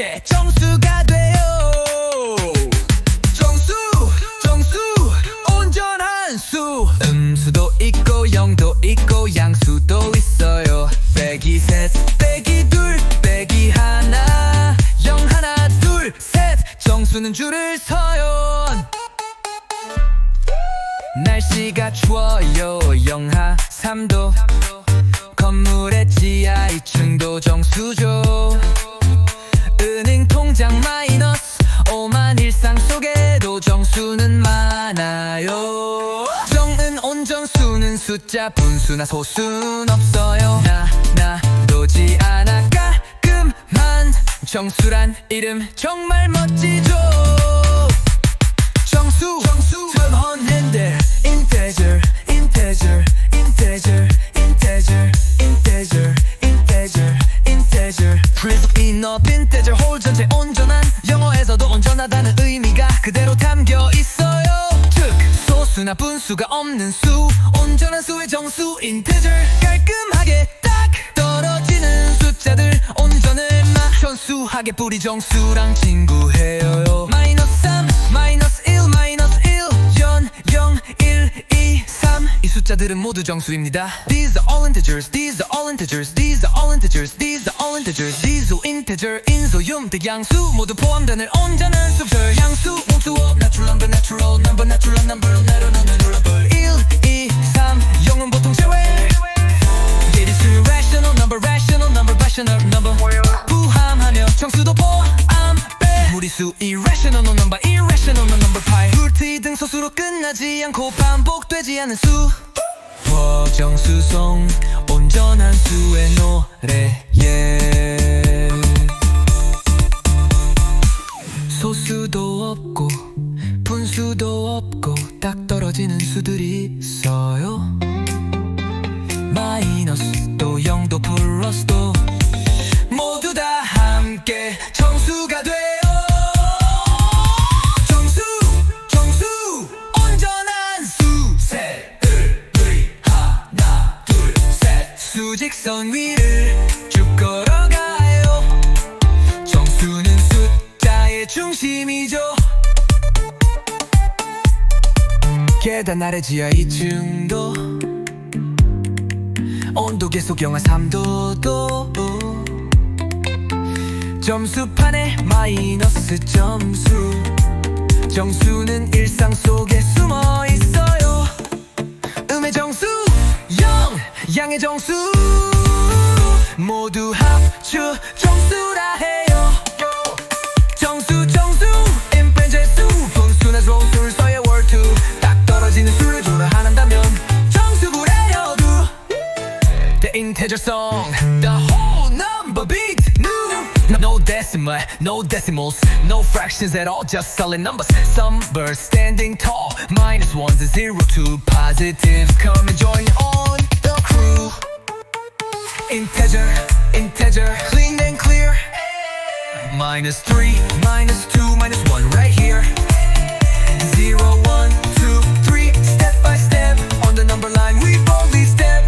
함께 정수가 돼요. 정수 정수 온전한 수. 음수도 있고 영도 있고 양수도 있어요. 빼기 셋 빼기 둘 빼기 하나. 영 하나 둘 셋. 정수는 줄을 서요. 날씨가 추워요. 영하 3도. 건물의 지하 2층도 정수죠 통장 마이너스 오만 일상 속에도 정수는 많아요. 정은 온정수는 숫자 분수나 소수는 없어요. 나 나도지 않아. 깔끔한 정수란 이름 정말 멋지죠 enough integer 홀 전체 온전한 영어에서도 온전하다는 의미가 그대로 담겨 있어요. 즉 소수나 분수가 없는 수 온전한 수의 정수 integer 깔끔하게 딱 떨어지는 숫자들 온전을 맞춰수하게 뿌리 정수랑 친구해요 숫자들은 모두 정수입니다 These are all integers These are all integers These are all integers These are all integers 지수 integer 인수 음대 양수 모두 포함되는 온전한 수별 양수 옥수어 natural number natural number natural number natural number 1 2 3 0은 보통 제외 It is irrational number rational number rational number 부함하며 정수도 포함돼 무리수 irrational number irrational number 파이 불트 등 소수로 끝나지 않고 반복되지 않는 수 버정수송 온전한 수의 노래. 소수도 없고 분수도 없고 딱 떨어지는 수들이 있어요 수직선 위를 쭉 걸어가요. 정수는 숫자의 중심이죠. 계단 아래 지하 2층도 온도 계속 영하 3도도. 점수판에 마이너스 점수. 정수는 일상 속에 숨어 있어요. 음의 정수. 영 양의 정수 모두 합쳐 정수라 해요 정수 정수 임펜제수 분수나 소수를 써야 월투 딱 떨어지는 수를 조합한다면 정수구래요 두 The integer song, the whole number beat new. No, no decimal, no decimals, no fractions at all, just solid numbers. Some birds standing tall, minus ones and zero to positives. Come and join on the crew. Integer, integer, clean and clear. Minus three, minus two, minus one, right here. Zero, one, two, three, step by step. On the number line, we boldly step.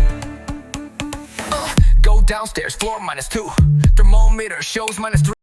Uh, go downstairs, floor minus two. Thermometer shows minus three.